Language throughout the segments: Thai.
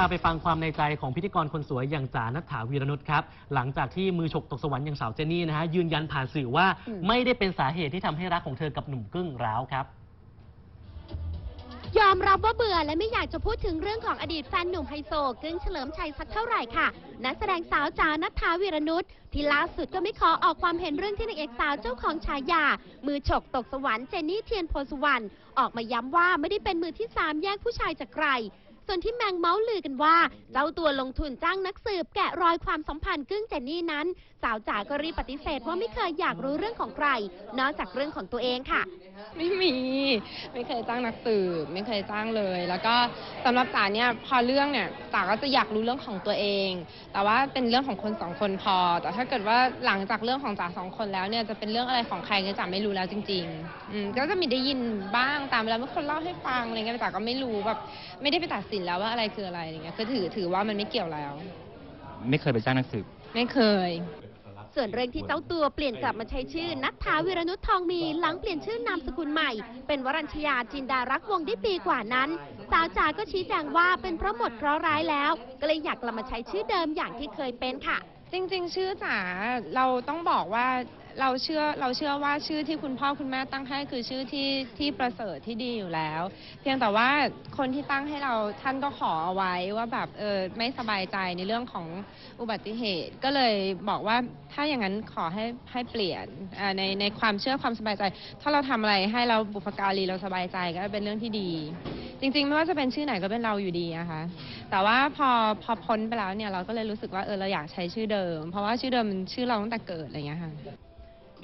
ไปฟังความในใจของพิธีกรคนสวยอย่างจ๋านัฐถาวีรนุชครับ หลังจากที่มือฉกตกสวรรค์อย่างสาวเจนนี่นะฮะยืนยันผ่านสื่อว่าอืมไม่ได้เป็นสาเหตุที่ทำให้รักของเธอกับหนุ่มกึ้งร้าวครับ ยอมรับว่าเบื่อและไม่อยากจะพูดถึงเรื่องของอดีตแฟนหนุ่มไฮโซกึ้งเฉลิมชัยสักเท่าไหร่ค่ะนักแสดงสาวจานัทธาวีรนุชที่ล่าสุดก็ไม่ขอออกความเห็นเรื่องที่นางเอกสาวเจ้าของฉายา มือฉกตกสวรรค์เจนนี่เทียนโพสุวรรณออกมาย้ำว่าไม่ได้เป็นมือที่สามแยกผู้ชายจากใคร ส่วนที่แมงเมาส์ลือกันว่า เจ้าตัวลงทุนจ้างนักสืบแกะรอยความสัมพันธ์กึ้งเจนนี่นั้น สาวจ๋าก็รีบปฏิเสธว่าไม่เคยอยากรู้เรื่องของใคร นอกจากเรื่องของตัวเองค่ะไม่มี ไม่เคยจ้างนักสืบไม่เคยจ้างเลย แล้วก็สำหรับจ๋าเนี่ยพอเรื่องเนี่ยจ๋าก็จะอยากรู้เรื่องของตัวเอง แต่ว่าเป็นเรื่องของคนสองคนพอ แต่ถ้าเกิดว่าหลังจากเรื่องของจ๋าสองคนแล้วเนี่ยจะเป็นเรื่องอะไรของใครก็จ๋าไม่รู้แล้วจริงๆอืมก็จะมีได้ยินบ้างตามเวลาเมื่อคนเล่าให้ฟังอะไรเงี้ยแต่จ๋าก็ไม่รู้แบบไม่ได้ไปตัดสินแล้วว่าอะไรคืออะไรอะไรเงี้ยคือถือถือว่ามันไม่เกี่ยวแล้ว ไม่เคยไปจ้างนักสืบไม่เคย ส่วนเรื่องที่เจ้าตัวเปลี่ยนกลับมาใช้ชื่อนัทธาวิรนุชทองมีหลังเปลี่ยนชื่อนามสกุลใหม่ เป็นวรัญชยาจินดารักวงได้ปีกว่านั้นสาวจ๋าก็ชี้แจงว่าเป็นเพราะหมดเคราะห์ร้ายแล้ว ก็เลยอยากกลับมาใช้ชื่อเดิมอย่างที่เคยเป็นค่ะ จริง ๆ ชื่อจ๋าเราต้องบอกว่าเราเชื่อเราเชื่อว่าชื่อที่คุณพ่อคุณแม่ตั้งให้คือชื่อที่ที่ประเสริฐที่ดีอยู่แล้ว เพียงแต่ว่าคนที่ตั้งให้เราท่านก็ขอเอาไว้ว่าแบบเออไม่สบายใจในเรื่องของอุบัติเหตุ ก็เลยบอกว่าถ้าอย่างนั้นขอให้ให้เปลี่ยนในในความเชื่อความสบายใจ ถ้าเราทำอะไรให้เราบุพการีเราสบายใจก็เป็นเรื่องที่ดี จริง ๆ ไม่ว่าจะเป็นชื่อไหนก็เป็นเราอยู่ดีนะคะ แต่ว่าพอพอพ้นไปแล้วเนี่ยเราก็เลยรู้สึกว่าเออเราอยากใช้ชื่อเดิม เพราะว่าชื่อเดิมมันชื่อเราตั้งแต่เกิดอะไรอย่างเงี้ยค่ะ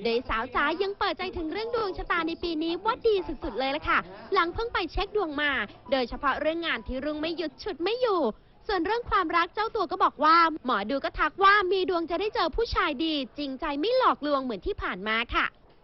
โดยสาวจ๋ายังเปิดใจถึงเรื่องดวงชะตาในปีนี้ว่าดีสุดๆเลยละค่ะ หลังเพิ่งไปเช็คดวงมา โดยเฉพาะเรื่องงานที่รุ่งไม่หยุดฉุดไม่อยู่ ส่วนเรื่องความรักเจ้าตัวก็บอกว่า หมอดูก็ทักว่ามีดวงจะได้เจอผู้ชายดี จริงใจไม่หลอกลวงเหมือนที่ผ่านมาค่ะ